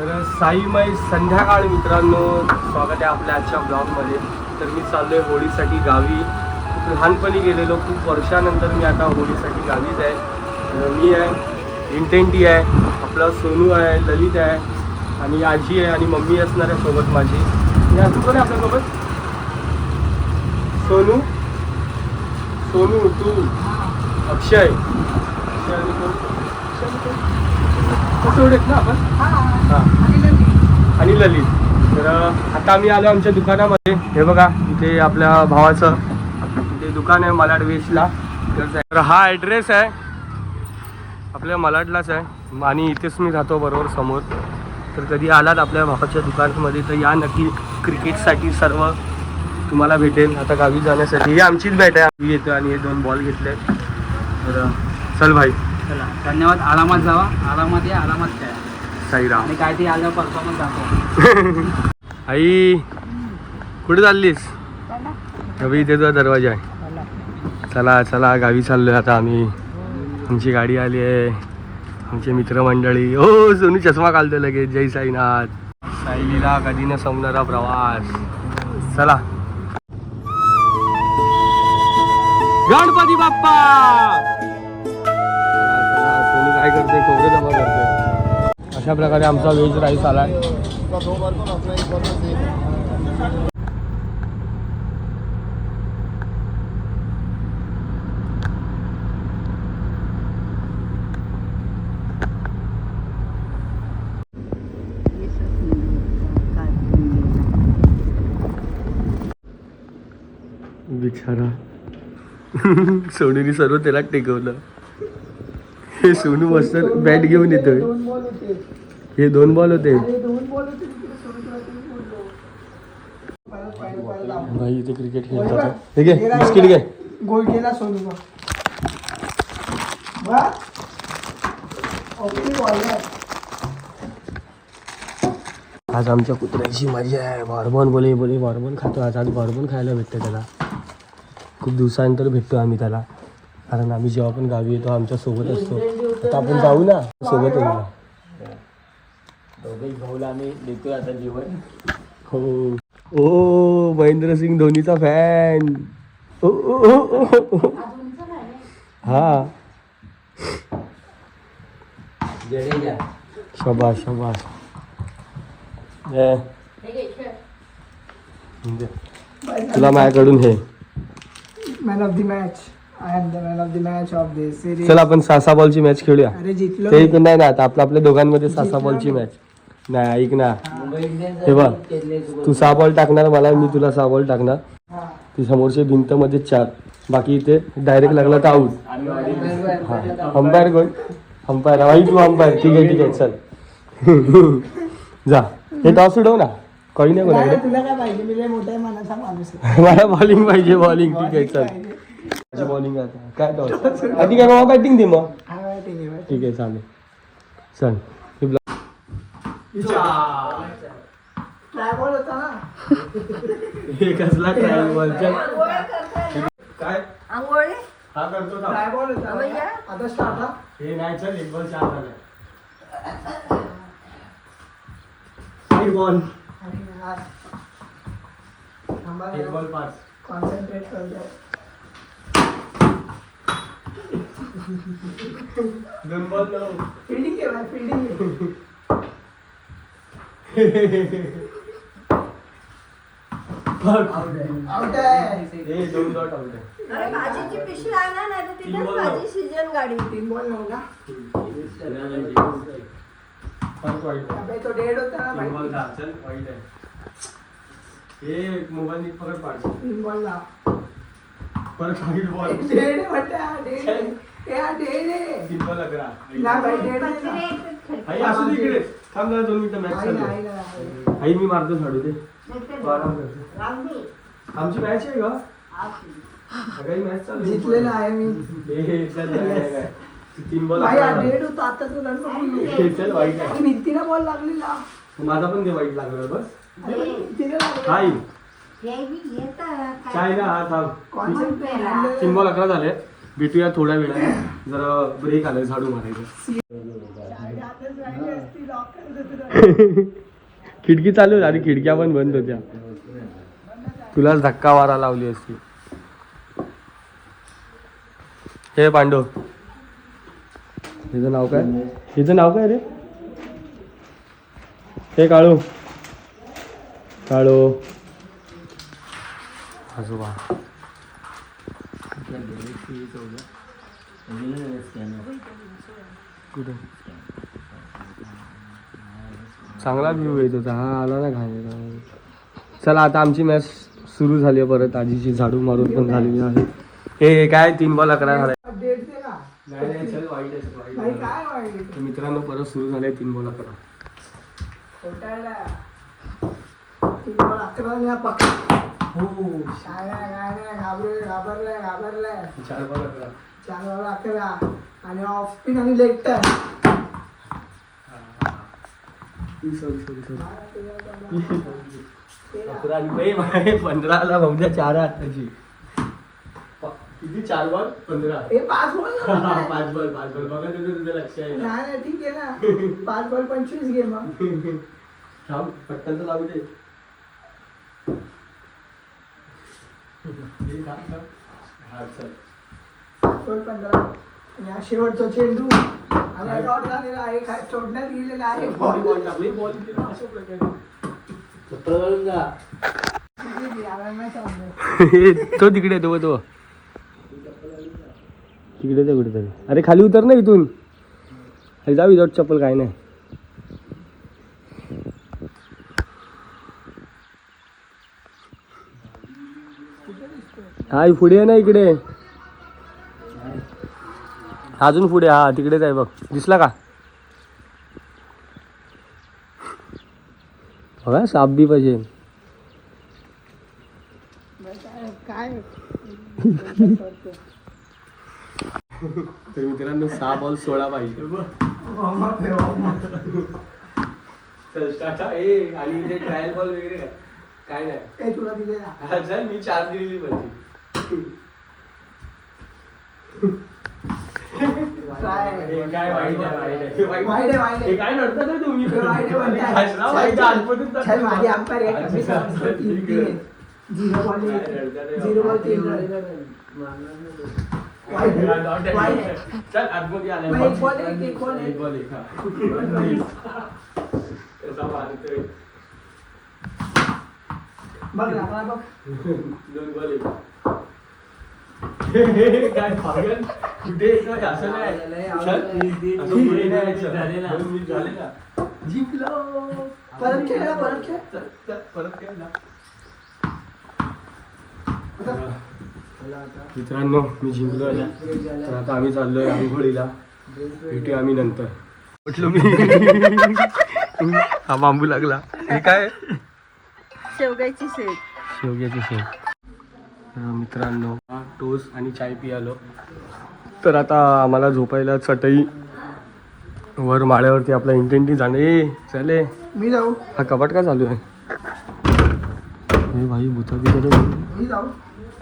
तर साईमाई संध्याकाळ मित्रांनो स्वागत आहे आपल्या आजच्या ब्लॉगमध्ये. तर मी चाललो आहे होळीसाठी गावी. खूप लहानपणी गेलेलो खूप वर्षानंतर मी आता होळीसाठी गावीच आहे. मी आहे इंटेंटी आहे आपला सोनू आहे ललित आहे आणि आजी आहे आणि मम्मी असणार आहे सोबत माझी. आणि अजून कोण आहे आपल्यासोबत? सोनू? सोनू तू? अक्षय? अक्षय आणि कोण? अक्षय कसं ना आपण? आणि ललित. तर आता आम्ही आलो आमच्या दुकानामध्ये. हे बघा इथे आपल्या भावाचं. इथे दुकान आहे मलाड वेस्टला तर हा ॲड्रेस आहे. आपल्या मलाडलाच आहे. आणि इथेच मी राहतो बरोबर समोर. तर कधी आलात आपल्या भावाच्या दुकानामध्ये तर या नक्की क्रिकेटसाठी सर्व तुम्हाला भेटेल. आता गावी जाण्यासाठी. ही आमचीच बॅट आहे. आम्ही येतो आणि हे दोन बॉल घेतले. तर चल भाई. चला धन्यवाद. आरामात जावा. आरामात या आरामात काय साईराम. आणि काय ते आलं परफॉर्मन्स दाखवा. आई कुठे चाललीस? रवी इथे तुझा दरवाजा आहे. चला चला गावी चाललोय आता आम्ही. आमची गाडी आली आहे. आमचे मित्रमंडळी. हो सोनू चष्मा घालतो लगेच. जय साईनाथ. सायलीला कधी न संपणारा प्रवास. चला. गणपती बाप्पा! चला, चला, सोनू काय करते खोबरे जमा करते अशा प्रकारे आमचा व्हेज राईस आलाय बिचारा. सोनूने सर्व त्याला टेकवलं. हे सोनू मस्त बॅट घेऊन येतोय. हे दोन बॉल होते. भाई इथे क्रिकेट खेळतात. हे घे बिस्किट घे. गोल केला सोनू आहे. आज आमच्या कुत्र्याची मजा आहे. बॉर्बन बोले बोले बॉर्बन खातो आज. आज बॉर्बन खायला भेटतं त्याला. खूप दिवसानंतर भेटतो आम्ही त्याला. कारण आम्ही जेव्हा पण गावी येतो आमच्यासोबत असतो आता आपण जाऊ ना? सोबत येऊ ना? दोघे भाऊला आम्ही देतोय आता जेवण. हो. ओ महेंद्र सिंग धोनीचा फॅन ओ ओ, ओ, ओ, ओ. हा. जडेजा. शबाश शबाश ए, दे. तुला माझ्याकडून हे. Man of the match I am the man of the match of the series चल आपण सासा बॉलची मॅच खेळूया. अरे जितलो ते नाही ना आता आपल्या आपल्या दोघांमध्ये सासा बॉलची मॅच नाही ऐक ना. हे बघ तू सहा बॉल टाकणार मला मी तुला सहा बॉल टाकणार. ती समोरच्या भिंत मध्ये चार. बाकी इथे डायरेक्ट लागला तर आऊट हा अंपायर कोण? अंपायर भाई तू अंपायर ठीक आहे ठीक आहे चल. जा. हे टॉस उडव ना. कळी नाही कोणाकडे? मला बॉलिंग पाहिजे? बॉलिंग ठीक आहे चल. बॉलिंग आता. काय टॉस आधी काय मग बॅटिंग दे मग. ठीक आहे, चालेल. चल. Ball होता ना हे कसला काय आंघोळी? हा करतो होता या. आता स्टार्ट हा. हे नाही चल एक बॉल चार झाला. एक बॉल. आणि हा. थांबा एक बॉल पाच. कॉन्सन्ट्रेट करतो. दोन बॉल नऊ फिल्डिंग केलं फिल्डिंग आउट आहे हे दोन डॉट आउट आहे अरे भाजीची पिशवी आणा नाही तर तीन तिथेच भाजी सीजन गाडी. बॉल नव्हता परत वाईट आहे अबे तो डेड होता ना भाई. बॉल दहा चल वाईट आहे. हे मोबाईल नीट परत पाड बॉल ला परत वाईट बॉल डेड म्हणता डेड. हे हा डेड आहे. बॉल अकरा ना भाई डेड आहे ना. आई असू दे इकडे. थांब जरा दोन मिनिटं मॅच चालू आहे. आई मी मारतो झाडू दे. तू आराम करतो आमची मॅच आहे का? सगळी मॅच चालू आहे. जिंकलेला आहे मी. हे, हे, चल. तीन बॉल भाई हा डेड होता आता तो हे, चल वाईट आहे. बॉल लागलेला. माझा पण ते वाईट लागलं बस. लागलेला. हाय. चाय ना हा थांब. Concentrate तीन बॉल अकरा झाले. भेटूया थोड्या वेळाने. जरा ब्रेक आलाय झाडू मारायचं. खिडकी चालू आहे, आणि खिडक्या पण बंद होत्या. तुलाच धक्का वारा लावली असती. हे पांडव हिचं नाव काय? हिचं नाव काय रे? हे काळू. काळू. आजोबा. चांगला व्ह्यू येत होता हा आला ना घाण चला आता आमची मॅच सुरू झाली आहे परत. आजीची झाडू मारून पण झालेली आहे. हे काय? तीन बॉल अकरा झालाय डेट दे ना नाही नाही चल वाईट आहे, वाईट भाई आहे. काय वाईट तर मित्रांनो परत सुरू झाले तीन हो बॉल अकरा. चार बॉल अकरा. आणि ऑफ स्पिन आणि लेग टर्न अकरा पंधराला भाऊच्या चार किती? चार बॉल? पंधरा. हे पाच बॉल पाच बॉल पाच बॉल. बघा तुझं तुझं लक्ष आहे. ना नाही ठीक आहे ना. पाच बॉल पंचवीस गेम थांब पटकन तर लागू दे. हे थांब, थांब. हा, चल. पाच बॉल पंधरा. हा शेवटचा चेंडू. आणि डॉट झालेला आहे काय सोडण्यात गेलेला आहे. बॉल बॉल टाकली बॉल दिला अशा प्रकारे. तो तिकडे तो तो. तिकडे ते कुठेतरी. अरे खाली उतर ना इथून. अरे जा विदाउट चप्पल काय नाही. हा पुढे आहे ना इकडे. अजून पुढे हा तिकडेच आहे बघ. दिसला का? बघा साप बी पाहिजे. काय तर मित्रांनो सहा बॉल सोळा पाहिजे. चल स्टार्ट. ए आणि इथे ट्रायल बॉल वगैरे काय? काय नाही. मी चार दिलेली पाहिजे काय काय वाईट आहे, वाईट आहे. वाईट वाईट आहे, वाईट आहे. हे काय नडतं ना तुम्ही वाईट आहे, वाईट आहे. हसरा वाईट आहे, आतमधून तर- चल माझी अंपायर आहे कमी सांगतो. तीन ठीक तीन आहे. आहे. झिरो बॉल काय एक. नडतं झिरो बॉल. तीन रन. वाईट आहे. आहे. वाईट आहे. चल आतमध्ये आलाय मग एक बॉल एक, एक बॉल एक. एक बॉल एक, हा. कसा मारतोय. बघ लागला बघ दोन बॉल एक. काय पागल? कुठे येतोय? असं नाही. असं पुढे झाले ना. जिंकलो. परत खेळ ना, परत खेळ. चल, चल, परत खेळ ना. मित्रांनो मी जिंकलो आहे तर आता आम्ही चाललोय आंघोळीला. भेटू आम्ही नंतर. म्हटलं मी. हा बांबू लागला. हे काय? शेवगाची शेत शेवग्याची शेव मित्रांनो टोस आणि चाय पियालो. तर आता आम्हाला झोपायला चटई वर माळ्यावरती आपला इंटेंटी जाणे चले. मी जाऊ. हा कपाट का चालू आहे? हे भाई भूता बिता जाऊ.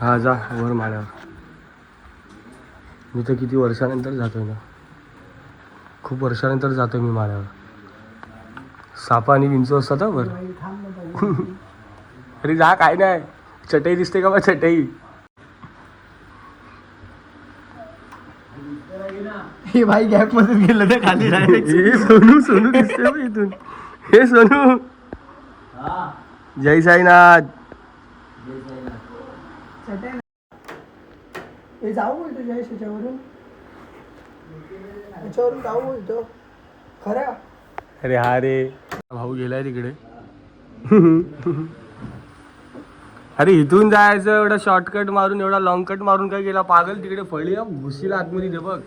हा जा वर माळ्यावर. मी तर किती वर्षानंतर जातोय ना. खूप वर्षानंतर जातोय मी माळ्यावर. सापा आणि विंचू असतात वर. अरे जा काय नाही. चटई दिसते का बा चटई? हे भाई गॅप मध्येच गेलं तर खाली हे सोनू सोनू दिसते बा इथून. हे सोनू. जय साईनाथ. हे जाऊ बोलतो जयेश याच्यावरून. याच्यावरून जाऊ बोलतो. खरं? अरे हा रे. भाऊ गेलाय तिकडे. अरे इथून जायचं एवढा शॉर्टकट मारून एवढा लॉंग कट मारून काय गेला पागल तिकडे फळी घुशीला आतमध्ये दे बघ.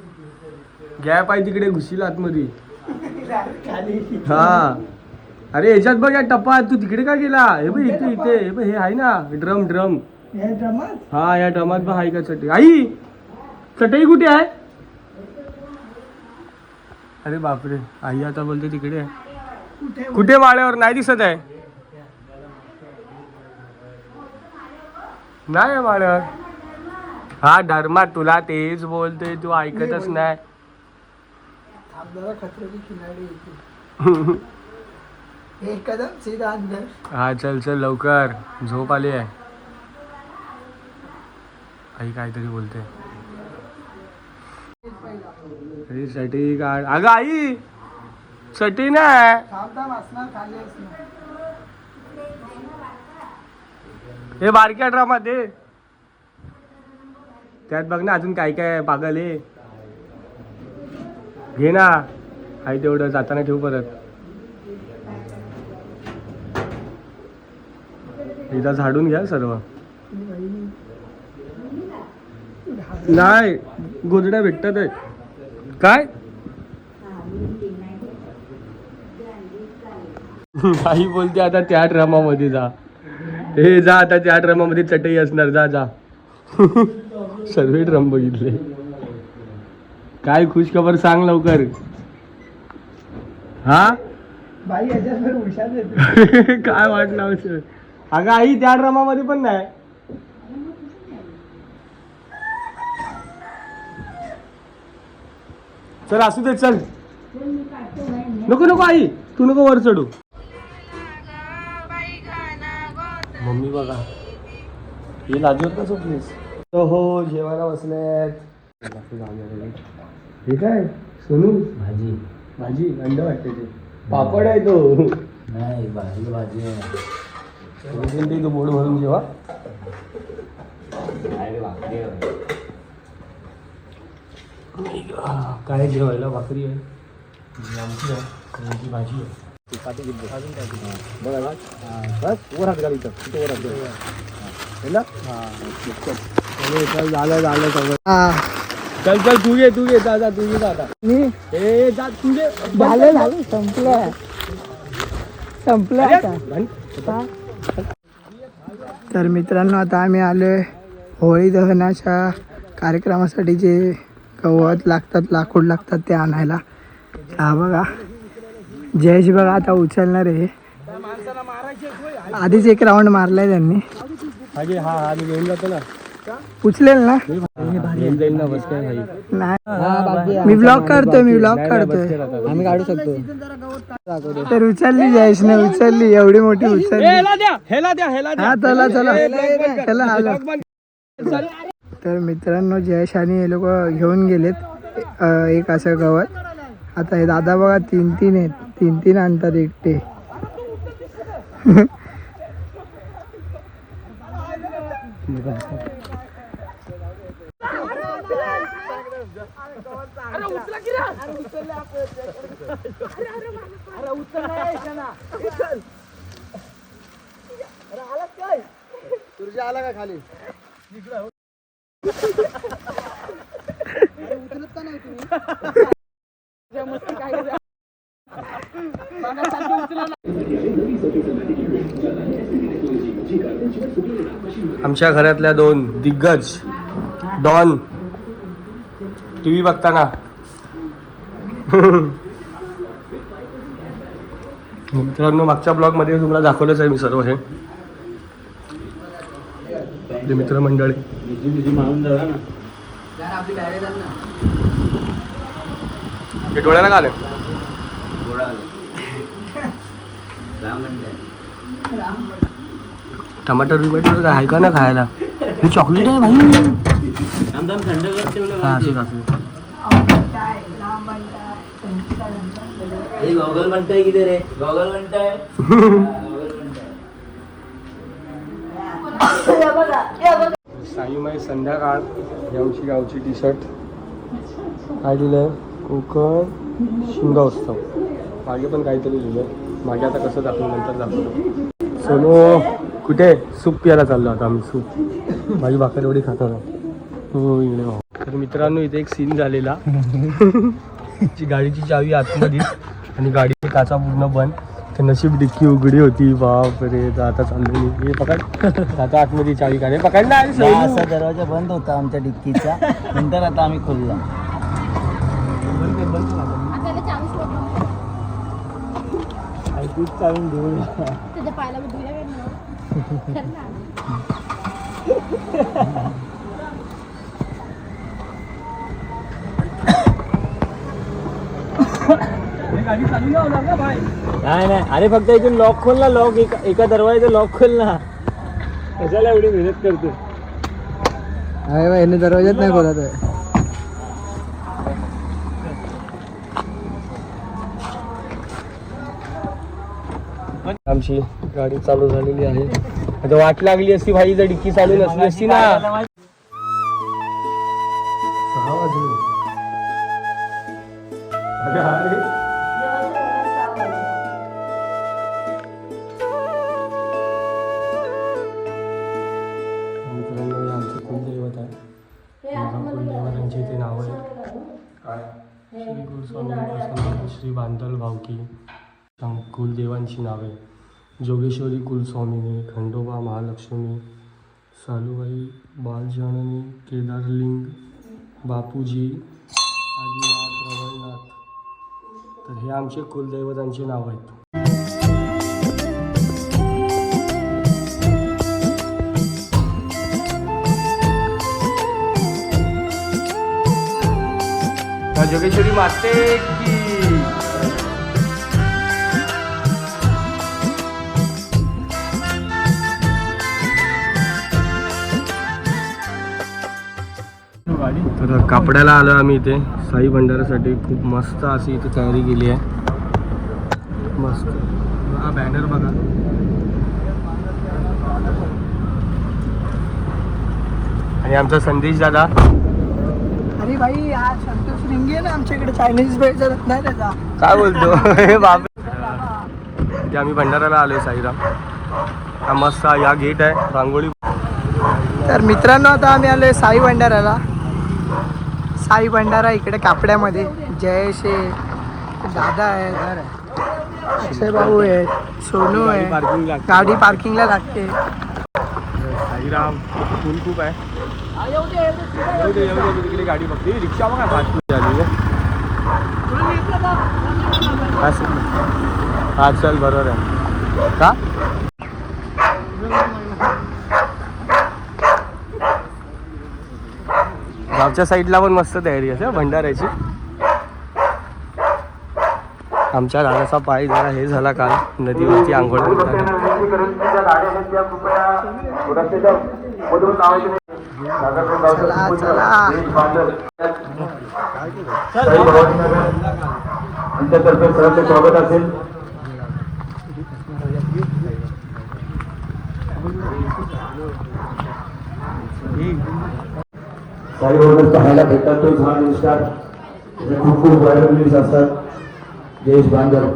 गॅप आहे तिकडे घुशीला आतमध्ये. हा. अरे याच्यात बघ या टप्पा तू तिकडे का गेला हे बघ इथे इथे. हे बघ हे आहे ना ड्रम ड्रम. हे हा या ड्रमात बघ आहे का चटई. आई चटई कुठे आहे? अरे बापरे आई आता बोलते तिकडे आहे. कुठे कुठे माळ्यावर? नाही दिसत आहे. नाही माळ्यावर हा धर्मा तुला तेच बोलतोय तू ऐकतच नाही आपल्याला खतरे की खिलाडी येते एक कदम सीधा अंदर हा चल चल लवकर. झोप आली आहे. आई काहीतरी बोलते. साठी काढ अगं आई! साठी नाही थांब थांब असणार खाली असणार हे बारक्या ड्रामा दे त्यात बघ ना अजून काय काय पागल आहे. घे ना. आई तेवढं जाताना ठेवू परत. एकदा झाडून घ्या सर्व. नाही गोदड्या भेटतात काय? आई बोलते आता त्या ड्रामामध्ये जा. हे जा आता त्या ड्रामामध्ये चटई असणार. जा जा. सर्व ड्रम बघितले. काय खुशखबर सांग लवकर. हा? काय वाटलं अगं आई त्या ड्रामामध्ये पण नाही. चल असू दे चल. नको नको आई. तू नको वर चढू. मम्मी बघा. हे लाजवत का झोपलीस? हो जेवायला बसलेत. हे काय? सोनू? भाजी. भाजी? अंड वाटते ते. पापड आहे तो. नाही भाजी भाजी आहे. ते तो बोर्ड भरून जेवा. काय जेवायला? भाकरी आहे. आमची आहे. भाजी आहे. अजून काय ते? बघा बघ. बस वर हात घाल इथं इथं वर हात घाल. हे ना? चल, झालं झालं सगळं चल चल तू घे तू घे जा जा तू घे जा आता मी ए जा तू घे झालं झालं संपलं संपलं आता तर मित्रांनो आता आम्ही आलोय होळी दहनाच्या कार्यक्रमासाठी जे गवत लागतात लाकूड लागतात ते आणायला हा बघा जयेश बघा आता उचलणार आहे. आधीच एक राऊंड मारलाय त्यांनी. हा हा हा ना उचलेल ना घेऊन जाईल ना. बस काय भाई नाही मी ब्लॉक करतोय मी ब्लॉक काढतोय. आम्ही काढू शकतो. तर उचलली जयेशने उचलली एवढी मोठी उचलली. हेला द्या हेला द्या हेला द्या. हा चला चला. चला आलो. तर मित्रांनो जयेश आणि हे लोक घेऊन गेलेत एक असं गवत. आता हे दादा बघा तीन तीन आहेत. तीन तीन आणतात एकटे. तुझ्या आला का खाली? आमच्या घरातल्या दोन दिग्गज डॉन टी व्ही बघताना. मित्रांनो मागच्या ब्लॉगमध्ये तुम्हाला दाखवलंच आहे मी सर्व हे. मित्रमंडळी. हे डोळ्याला का आले? राम टमाटर बिमाटर काय आहे का ना खायला? हे चॉकलेट आहे भाई. हा. असं गॉगल म्हणताय किती रे? गॉगल म्हणताय? साईमाई संध्याकाळ यावची गावची टी शर्ट काय लिहिलंय कोकण शिमगाव मागे पण काहीतरी लिहिलंय. मागे आता कसं दाखवलं नंतर दाखवलं सोनो. कुठे? सूप प्यायला चाललो आता आम्ही सूप. माझी भाकर एवढी खातो ना हो इकडे. तर मित्रांनो इथे एक सीन झालेला. गाडीची चावी आतमध्ये आणि गाडीची काचा पूर्ण बंद. तर नशीब डिक्की उघडी होती. बाप रे आता चाललो मी. हे पकड. आता आतमध्ये चावी काढे. पकड ना अरे हा, सोनू. असा दरवाजा बंद होता आमच्या डिक्कीचा. नंतर आता आम्ही खोलला. चालून घेऊन नाही नाही. नाही अरे फक्त इथून लॉक खोल ना लॉक एका दरवाजा लॉक खोल ना. कशाला एवढी मेहनत करतो याने दरवाजात नाही खोलत आहे. आमची गाडी चालू झालेली आहे. आता वाट लागली असती भाई जर डिक्की चालू नसली असती ना. सहा वाजले. श्री बांधल भावकी. कुलदेवांची नावे. जोगेश्वरी कुलस्वामिनी खंडोबा महालक्ष्मी सालूबाई बालजाननी केदारलिंग बापूजी आदिनाथ रवळनाथ तर हे आमचे कुलदैवतांचे नाव आहेत. जोगेश्वरी माते तर कापड्याला आलो आम्ही इथे. साई भंडारासाठी खूप मस्त अशी इथे तयारी केली आहे. मस्त. हा बॅनर बघा. आणि आमचा संदेश दादा. अरे भाई आज संतोष रिंगे ना आमच्याकडे. चायनीज भेटचा नाही त्याचा. काय बोलतो? हे बाप. इथे आम्ही भंडाराला आलोय साईराम. हा मस्त या गेट आहे. रांगोळी. तर मित्रांनो आता आम्ही आलोय साई भंडाराला. साई भंडारा इकडे कापड्यामध्ये. जयेश आहे दादा आहेत अक्षय भाऊ आहेत सोनू आहे. पार्किंग गाडी पार्किंगला लागते. साईराम फुल खूप आहे. तिकडे गाडी बघते. रिक्षा बघा. हा. हा बरोबर आहे. का? गावच्या साईडला पण मस्त तयारी असते हं, भंडाऱ्याची. आमच्या दादाचा पाय जरा हे झाला काल नदीवरती आंघोळ चला चला. स्वागत असेल. काही वर्ग पाहायला भेटतात तो छान दिसतात त्याचे खूप खूप व्हायरल असतात. जयेश बांधव.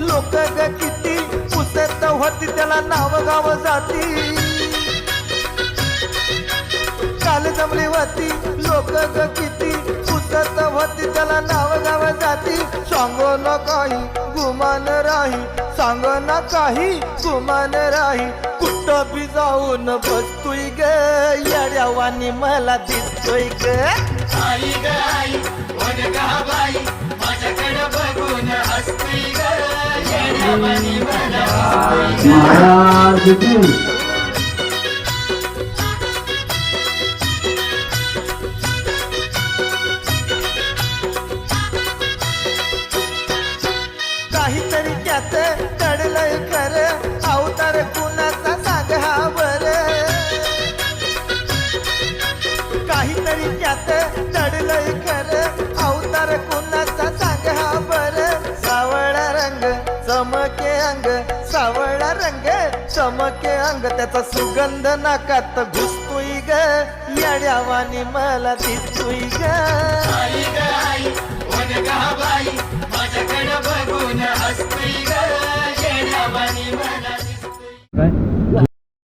लोक किती. पुसत होती त्याला नाव गाव जाती. जमली वाती लोक ग किती पुसत होती त्याला नाव गाव जाती. सांगो न काही गुमान राही. सांग ना काही गुमान राही. कुठं बी जाऊन बसतोय ग येड्यावानी मला दिसतोय ग. आई ग आई वन गा बाई माझ्याकडे बघून हसतोय ग. येड्यावानी मला महाराज चमके अंग त्याचा सुगंध नाकात घुसतोय ग. येड्यावानी मला दिसतोय ग.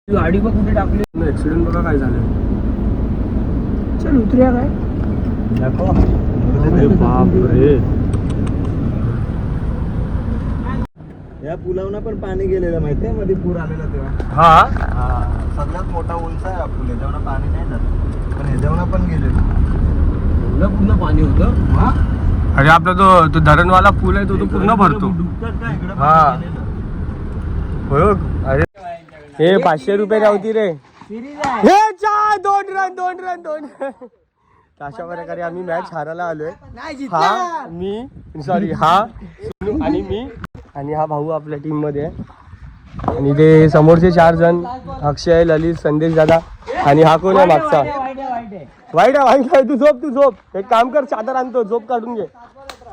गाडी बघ कुठे टाकली? ऍक्सिडेंट बघा काय झालं. चल उतरूया काय? अरे बाप रे या पुलावना पण पाणी गेलेलं माहितीये मध्ये पूर आलेला तेव्हा. हा. हा सगळ्यात मोठा उंच आहे हा पूल. ह्याच्यावर पाणी नाही जात. पण ह्याच्यावर पण गेलेलं पूर्ण पाणी होतं? अरे आपला तो तो धरणवाला पूल आहे तो तो पूर्ण भरतो. हा. होय हो. अरे. हे पाचशे रुपये राहती रे. हे चार दोन रन दोन रन दोन तर अशा प्रकारे आम्ही मॅच हारायला आलोय. हा मी सॉरी हा. सुनू आणि मी. आणि हा भाऊ आपल्या टीममध्ये आहे. आणि ते समोरचे चार जण अक्षय ललित संदेश दादा आणि हा कोण आहे मागचा? वाईट आहे वाईट आहे. तू झोप तू झोप. एक काम कर चादर आणतो झोप काढून घे.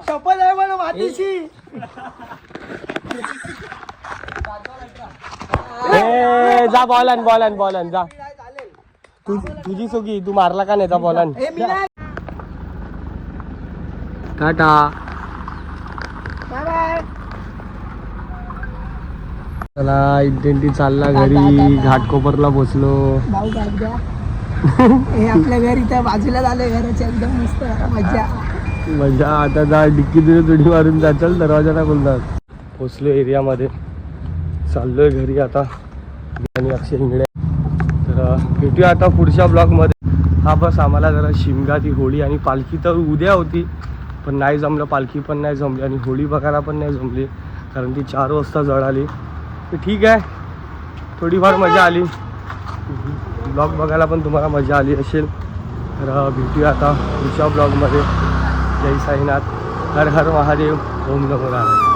शपथ आहे मला मातीशी. जा बॉल आण बॉल आण बॉल आण जा. तू तुझी चुकी तू मारला का नाही? जा बॉल आण. मी नाही. टाटा. चला इंटेंटी चालला घरी घाटकोपरला पोचलो भाऊ काय द्या हे आपल्या घर इथं बाजूला झालंय घराच्या एकदम मस्त मजा. मजा. आता जा डिक्की तुझी तुडी मारून जा. चल दरवाजा नाही बोलतात. पोचलो एरियामध्ये. चाललोय घरी आता. आणि अक्षय इंगळे तर भेटूया आता पुढच्या ब्लॉगमध्ये. हा बस आम्हाला जरा शिमगा ती होळी आणि पालखी तर उद्या होती पण नाही जमलं. पालखी पण नाही जमली आणि होळी बघायला पण नाही जमली. कारण ती चार वाजता जळाली. तर ठीक आहे. थोडीफार मजा आली. ब्लॉग बघायला पण तुम्हाला मजा आली असेल. तर अं, भेटूया आता पुढच्या ब्लॉगमध्ये जय साईनाथ. हर हर महादेव. ओम नमो नारायण.